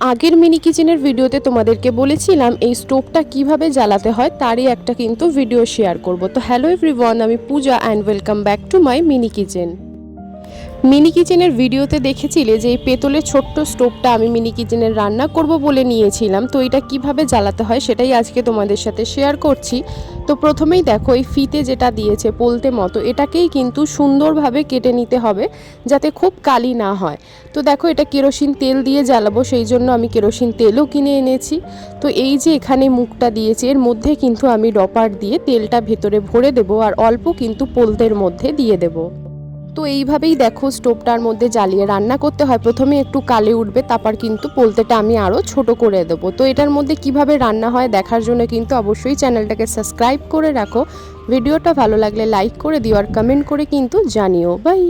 আগের মিনি কিচেনের ভিডিওতে তোমাদেরকে বলেছিলাম, এই স্টোভটা কীভাবে জ্বালাতে হয় তারই একটা কিন্তু ভিডিও শেয়ার করব। তো হ্যালো এভরিওয়ান আমি Puja and welcome back to my mini kitchen mini কিচেনের ভিডিওতে দেখেছিলে যে এই পেতলের ছোট্ট স্টোভটা আমি মিনি কিচেনের রান্না করব বলে নিয়েছিলাম। তো এটা কীভাবে জ্বালাতে হয় সেটাই আজকে তোমাদের সাথে শেয়ার করছি। তো প্রথমেই দেখো, এই ফিতে যেটা দিয়েছে পোলতে মতো, এটাকেই কিন্তু সুন্দরভাবে কেটে নিতে হবে যাতে খুব কালি না হয়। তো দেখো, এটা কেরোসিন তেল দিয়ে জ্বালাবো, সেই জন্য আমি কেরোসিন তেলও কিনে এনেছি। তো এই যে এখানে মুখটা দিয়েছে, এর মধ্যে কিন্তু আমি ডপার দিয়ে তেলটা ভেতরে ভরে দেবো আর অল্প কিন্তু পোলতের মধ্যে দিয়ে দেবো। তো এইভাবেই দেখো স্টোভটার মধ্যে জ্বালিয়ে রান্না করতে হয়। প্রথমে একটু কালে উঠবে, তারপর কিন্তু পোলতেটা আমি আরও ছোট করে দেবো। তো এটার মধ্যে কীভাবে রান্না হয় দেখার জন্য কিন্তু অবশ্যই চ্যানেলটাকে সাবস্ক্রাইব করে রাখো। ভিডিওটা ভালো লাগলে লাইক করে দিও আর কমেন্ট করে কিন্তু জানিও। বাই!